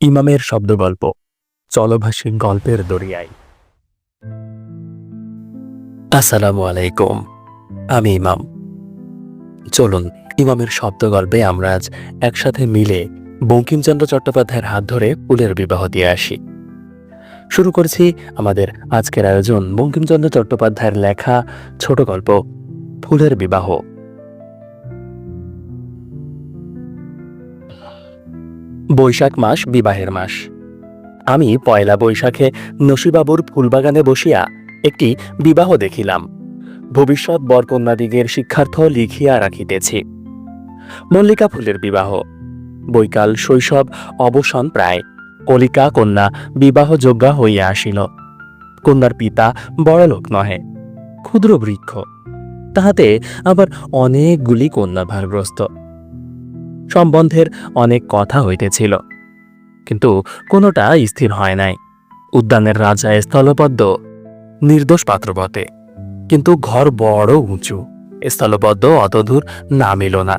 ইমামের শব্দগল্প, চলভাষী গল্পের দরিয়ায় আসসালামু আলাইকুম, আমি ইমাম। চলুন, ইমামের শব্দগল্পে আমরা আজ একসাথে মিলে বঙ্কিমচন্দ্র চট্টোপাধ্যায়ের হাত ধরে ফুলের বিবাহ দিয়ে আসি। শুরু করছি আমাদের আজকের আয়োজন বঙ্কিমচন্দ্র চট্টোপাধ্যায়ের লেখা ছোট গল্প ফুলের বিবাহ। বৈশাখ মাস, বিবাহের মাস। আমি পয়লা বৈশাখে নসিবাবুর ফুলবাগানে বসিয়া একটি বিবাহ দেখিলাম। ভবিষ্যৎ বরকন্যাদিগের শিক্ষার্থ লিখিয়া রাখিতেছি। মল্লিকা ফুলের বিবাহ। বৈকাল শৈশব অবসান প্রায়। কলিকা কন্যা বিবাহযোগ্যা হইয়া আসিল। কন্যার পিতা বড়লোক নহে, ক্ষুদ্র বৃক্ষ। তাহাতে আবার অনেকগুলি কন্যা ভারগ্রস্ত। সম্বন্ধের অনেক কথা হইতেছিল। কিন্তু কোনোটা স্থির হয় নাই। উদ্যানের রাজা স্থলপদ্ম নির্দোষ পাত্র বটে কিন্তু ঘর বড় উঁচু স্থলপদ্ম অতদূর নামিল না।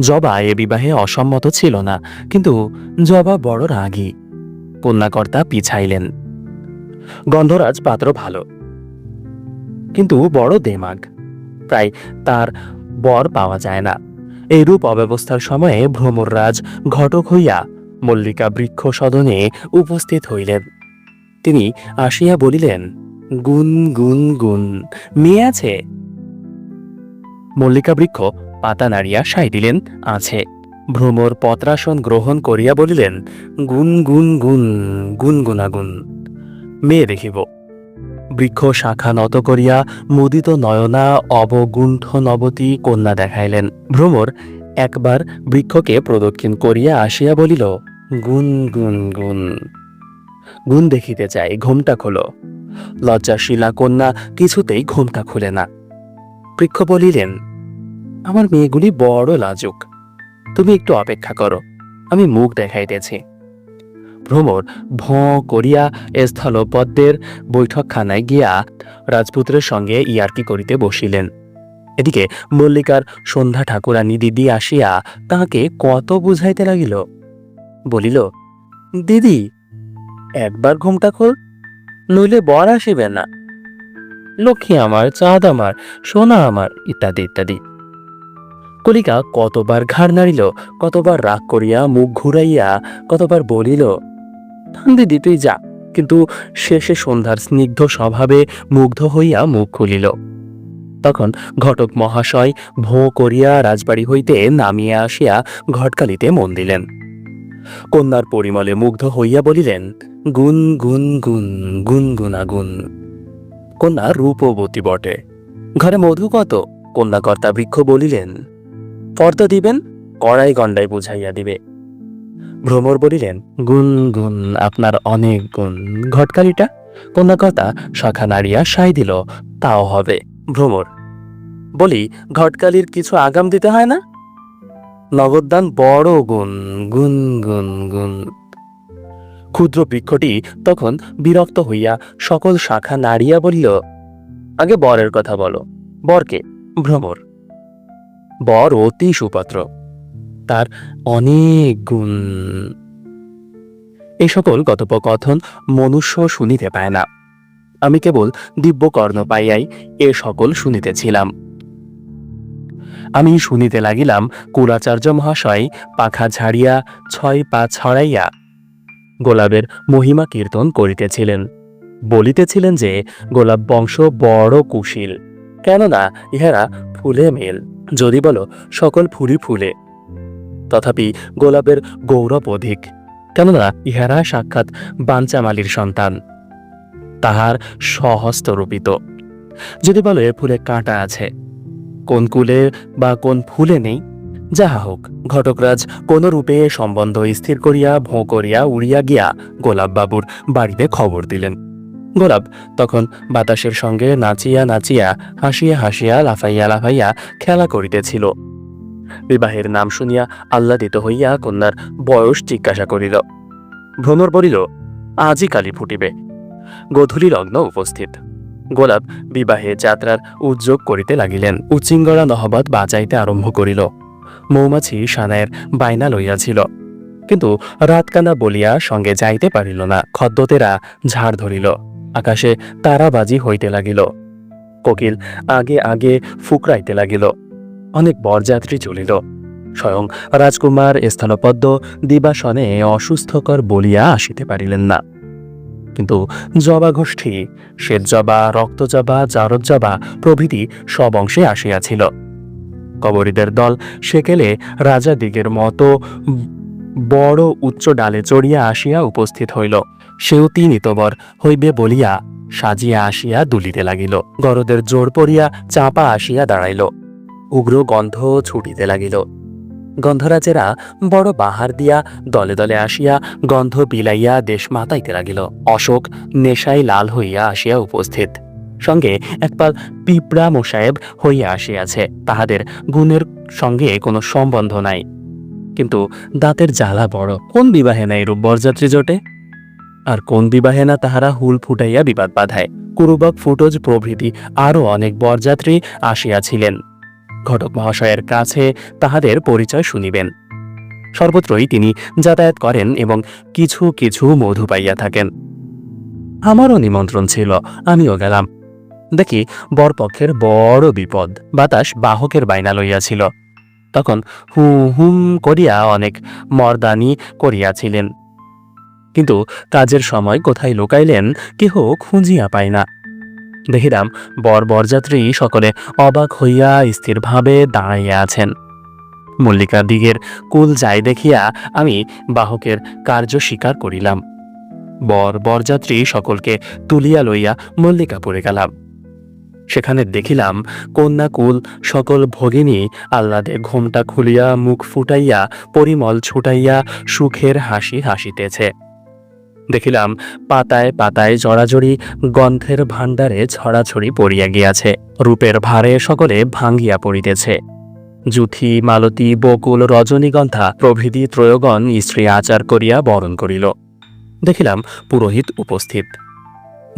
জবা এ বিবাহে অসম্মত ছিল না, কিন্তু জবা বড় রাগী। কন্যাকর্তা পিছাইলেন, গন্ধরাজ পাত্র ভালো, কিন্তু বড় দেমাগ। প্রায় তার বর পাওয়া যায় না। এইরূপ অব্যবস্থার সময়ে ভ্রমররাজ ঘটক হইয়া মল্লিকা বৃক্ষ সদনে উপস্থিত হইলেন। তিনি আসিয়া বলিলেন গুন গুন গুন মেয়ে আছে? মল্লিকা বৃক্ষ পাতা নাড়িয়া সাই দিলেন, আছে। ভ্রমর পত্রাসন গ্রহণ করিয়া বলিলেন গুন গুন গুন গুন গুনাগুন মেয়ে দেখিব। বৃক্ষ শাখা নত করিয়া মুদিত নয়না অবগুণ্ঠ নবতী কন্যা দেখাইলেন। ভ্রমর একবার বৃক্ষকে প্রদক্ষিণ করিয়া আসিয়া বলিল গুন গুন গুন গুণ দেখিতে চাই, ঘোমটা খোলো। লজ্জাশীলা কন্যা কিছুতেই ঘোমটা খুলে না। বৃক্ষ বলিলেন, আমার মেয়েগুলি বড় লাজুক। তুমি একটু অপেক্ষা করো, আমি মুখ দেখাইতেছি। ভ্রমর ভ করিয়া স্থলপদ্মের বৈঠকখানায় গিয়া রাজপুত্রের সঙ্গে ইয়ার্কি করিতে বসিলেন। এদিকে মল্লিকার সন্ধ্যা ঠাকুরানী দিদি আসিয়া তাহাকে কত বুঝাইতে লাগিল। বলিল, দিদি, একবার ঘুমটা খোল, নইলে বর আসিবে না। লক্ষ্মী আমার, চাঁদ আমার, সোনা আমার, ইত্যাদি ইত্যাদি। কলিকা কতবার ঘাড় নাড়িল, কতবার রাগ করিয়া মুখ ঘুরাইয়া কতবার বলিল থাম দিদি তুই যা। কিন্তু শেষে সন্ধ্যার স্নিগ্ধ স্বভাবে মুগ্ধ হইয়া মুখ খুলিল। তখন ঘটক মহাশয় ভোঁ করিয়া রাজবাড়ি হইতে নামিয়া আসিয়া ঘটকালিতে মন দিলেন। কন্যার পরিমলে মুগ্ধ হইয়া বলিলেন, গুন গুন গুন গুন, গুনাগুন। কন্যা রূপবতী বটে। ঘরে মধু কত? কন্যাকর্তা বৃক্ষ বলিলেন ফর্দ দিবেন? কড়াই গন্ডায় বুঝাইয়া দিবে। ভ্রমর বলিলেন গুন গুন আপনার অনেক গুণ। ঘটকালিটা কথা শাখা নাড়িয়া সাই দিল, তাও হবে। ভ্রমর, বলি, ঘটকালির কিছু আগাম দিতে হয় না? নগদান বড় গুণ গুন গুন গুন ক্ষুদ্র বৃক্ষটি তখন বিরক্ত হইয়া সকল শাখা নাড়িয়া বলিল, আগে বরের কথা বলো। বরকে? ভ্রমর। বর অতি সুপাত্র। তার অনেক গুণ। এই সকল কথোপকথন মনুষ্য শুনিতে পায় না। আমি কেবল দিব্য কর্ণ পাইয়াই এ সকল শুনিতেছিলাম। আমি শুনিতে লাগিলাম কুলাচার্য মহাশয় পাখা ঝাড়িয়া ছয় পা ছড়াইয়া গোলাপের মহিমা কীর্তন করিতেছিলেন। বলিতেছিলেন যে, গোলাপ বংশ বড় কুশীল। কেননা, ইহারা ফুলে মেল। যদি বলো, সকল ফুলি ফুলে। তথাপি গোলাপের গৌরব অধিক। কেননা, ইহারা সাক্ষাৎ বাঞ্চামালির সন্তান। তাহার সহস্ত রূপিত। যদি বলো, এ ফুলে কাঁটা আছে। কোন কুলে বা কোন ফুলে নেই? যাহা হোক, ঘটকরাজ কোন রূপে সম্বন্ধ স্থির করিয়া, ভোঁ করিয়া, উড়িয়া গিয়া গোলাপবাবুর বাড়িতে খবর দিলেন। গোলাপ তখন বাতাসের সঙ্গে নাচিয়া নাচিয়া, হাসিয়া হাসিয়া, লাফাইয়া লাফাইয়া খেলা করিতেছিল। বিবাহের নাম শুনিয়া আহ্লাদিত হইয়া কন্যার বয়স জিজ্ঞাসা করিল, ভ্রমর বলিল আজই কালী ফুটিবে। গধূলি লগ্ন উপস্থিত। গোলাপ বিবাহে যাত্রার উদ্যোগ করিতে লাগিলেন। উচ্চিঙ্গরা নহবত বাজাইতে আরম্ভ করিল। মৌমাছি সানায়ের বায়না লইয়াছিল। কিন্তু রাতকানা বলিয়া সঙ্গে যাইতে পারিল না। খদ্দতেরা ঝাড় ধরিল। আকাশে তারাবাজি হইতে লাগিল। কোকিল আগে আগে ফুকরাইতে লাগিল। অনেক বরযাত্রী চলিল স্বয়ং রাজকুমার স্থানপদ্ম দিবাসনে অসুস্থকর বলিয়া আসিতে পারিলেন না। কিন্তু জবা গোষ্ঠী শ্বেত জবা রক্তজবা জারদ জবা প্রভৃতি সব অংশে আসিয়াছিল কবরীদের দল সেকেলে রাজাদিগের মতো বড় উচ্চ ডালে চড়িয়া আসিয়া উপস্থিত হইল। সেও তিনিতবর হইবে বলিয়া সাজিয়া আসিয়া দুলিতে লাগিল। গরদের জোর পড়িয়া চাপা আসিয়া দাঁড়াইল। উগ্র গন্ধ ছুটিতে লাগিল। গন্ধরাজেরা বড় বাহার দিয়া দলে দলে আসিয়া গন্ধ বিলাইয়া দেশ মাতাইতে লাগিল। অশোক নেশায় লাল হইয়া আসিয়া উপস্থিত। সঙ্গে একপাল পিঁপড়া মোসাহেব হইয়া আসিয়াছে। তাহাদের গুণের সঙ্গে কোনো সম্বন্ধ নাই। কিন্তু দাঁতের জ্বালা বড়। কোন বিবাহে নাই রূপ বরযাত্রী জোটে? আর কোন বিবাহে না তাহারা হুল ফুটাইয়া বিবাদ বাধায়? কুরুবক ফুটোজ প্রভৃতি আরও অনেক বরযাত্রী আসিয়াছিলেন। ঘটক মহাশয়ের কাছে তাহাদের পরিচয় শুনিবেন। সর্বত্রই তিনি যাতায়াত করেন এবং কিছু কিছু মধু পাইয়া থাকেন। আমারও নিমন্ত্রণ ছিল, আমিও গেলাম। দেখি বরপক্ষের বড় বিপদ, বাতাস বাহকের বাইনা লইয়াছিল। তখন হু হুম করিয়া অনেক মর্দানি করিয়াছিলেন। কিন্তু কাজের সময় কোথায় লুকাইলেন, কেহ খুঁজিয়া পায় না। দেখিলাম বর বরযাত্রী সকলে অবাক হইয়া স্থিরভাবে দাঁড়াইয়া আছেন। মল্লিকা দিগের কুল যাই দেখিয়া আমি বাহকের কার্য স্বীকার করিলাম। বর বরযাত্রী সকলকে তুলিয়া লইয়া মল্লিকাপুরে গেলাম। সেখানে দেখিলাম কন্যাকুল সকল ভগিনী আহ্লাদে ঘোমটা খুলিয়া মুখ ফুটাইয়া পরিমল ছুটাইয়া সুখের হাসি হাসিতেছে। দেখিলাম, পাতায় পাতায় জড়াজড়ি গন্ধের ভাণ্ডারে ছড়াছড়ি পড়িয়া গিয়াছে, রূপের ভারে সকলে ভাঙ্গিয়া পড়িতেছে। জুথি মালতী, বকুল, রজনীগন্ধা প্রভৃতি ত্রয়গণ স্ত্রী আচার করিয়া বরণ করিল। দেখিলাম পুরোহিত উপস্থিত।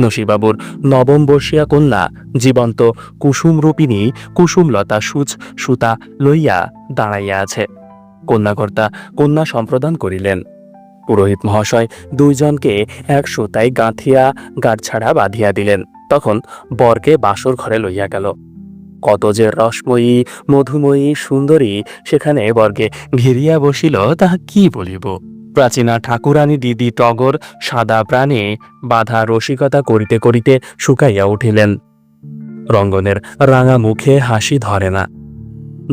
নসিবাবুর নবম বর্ষিয়া কন্যা, জীবন্ত কুসুমরূপিণী কুসুমলতা সূচ সুতা লইয়া দাঁড়াইয়া আছে। কন্যাকর্তা কন্যা সম্প্রদান করিলেন। পুরোহিত মহাশয় দুইজনকে এক সুতায় গাঁথিয়া গাঁটছাড়া বাঁধিয়া দিলেন। তখন বরকে বাসর ঘরে লইয়া গেল। কত যে রসময়ী, মধুময়ী, সুন্দরী সেখানে বর্গে ঘিরিয়া বসিল তাহা কি বলিব? প্রাচীনা ঠাকুরানী দিদি টগর সাদা প্রাণে বাধা রসিকতা করিতে করিতে শুকাইয়া উঠিলেন। রঙ্গনের রাঙা মুখে হাসি ধরে না।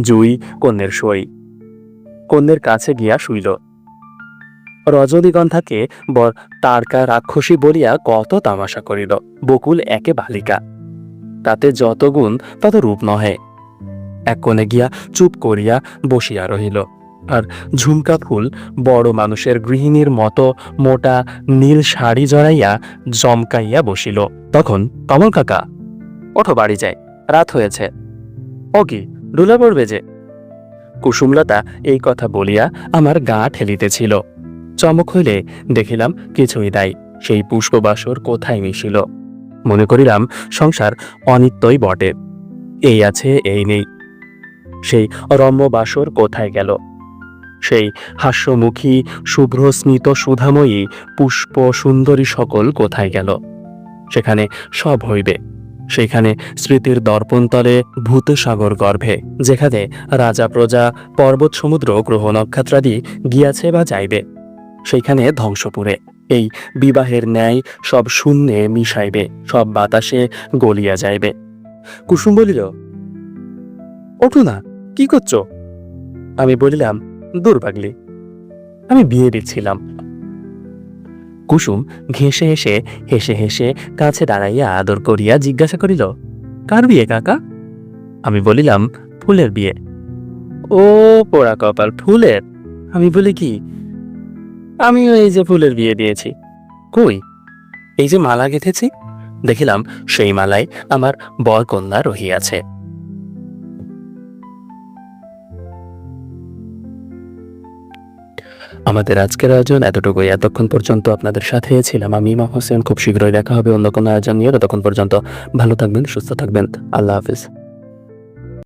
জুই কন্যের সই। কন্যের কাছে গিয়া শুইল। রজনীগন্ধাকে বর তারকা রাক্ষসী বলিয়া কত তামাশা করিল। বকুল একে বালিকা। তাতে যত গুণ তত রূপ নহে। এক কোণে গিয়া চুপ করিয়া বসিয়া রহিল। আর ঝুমকা ফুল বড় মানুষের গৃহিণীর মতো মোটা নীল শাড়ি জড়াইয়া জমকাইয়া বসিল। তখন কমল কাকা, ওঠো, বাড়ি যায় রাত হয়েছে। ও কি ডুলা পড়বে যে? কুসুমলতা এই কথা বলিয়া আমার গা ঠেলিতেছিল। চমক হইলে দেখিলাম কিছুই দায় সেই পুষ্পবাসর কোথায় মিশিল? মনে করিলাম সংসার অনিত্যই বটে, এই আছে, এই নেই। সেই রম্যবাসর কোথায় গেল? সেই হাস্যমুখী শুভ্র স্মিত সুধাময়ী পুষ্প সুন্দরী সকল কোথায় গেল? সেখানে সব হইবে, সেখানে স্মৃতির দর্পণতলে ভূতসাগর গর্ভে, যেখানে রাজা প্রজা পর্বত সমুদ্র গ্রহ নক্ষত্রাদি গিয়াছে বা যাইবে। সেইখানে ধ্বংসপুরে এই বিবাহের ন্যায় সব শূন্যে মিশাইবে, সব বাতাসে গলিয়া যাইবে। কুসুম বলিল, ওঠো না, কি করছ? আমি বলিলাম দুর্বাগলি আমি বিয়ে দিচ্ছিলাম। কুসুম ঘেঁষে হেসে হেসে হেসে কাছে দাঁড়াইয়া আদর করিয়া জিজ্ঞাসা করিল, কার বিয়ে কাকা? আমি বলিলাম, ফুলের বিয়ে। ও পোড়া কপাল, ফুলের? আমি বলি, কি? আমিও এই যে ফুলের বিয়ে দিয়েছি। কই? এই যে মালা গেঁথেছি? দেখিলাম সেই মালায় আমার বর কন্যা রহিয়াছে। আমাদের আজকের আয়োজন এতটুকুই। এতক্ষণ পর্যন্ত আপনাদের সাথে ছিলাম আমি, ইমাম হোসেন। খুব শীঘ্রই দেখা হবে অন্য কোনো আয়োজন নিয়ে। ততক্ষণ পর্যন্ত ভালো থাকবেন, সুস্থ থাকবেন। আল্লাহ হাফিজ।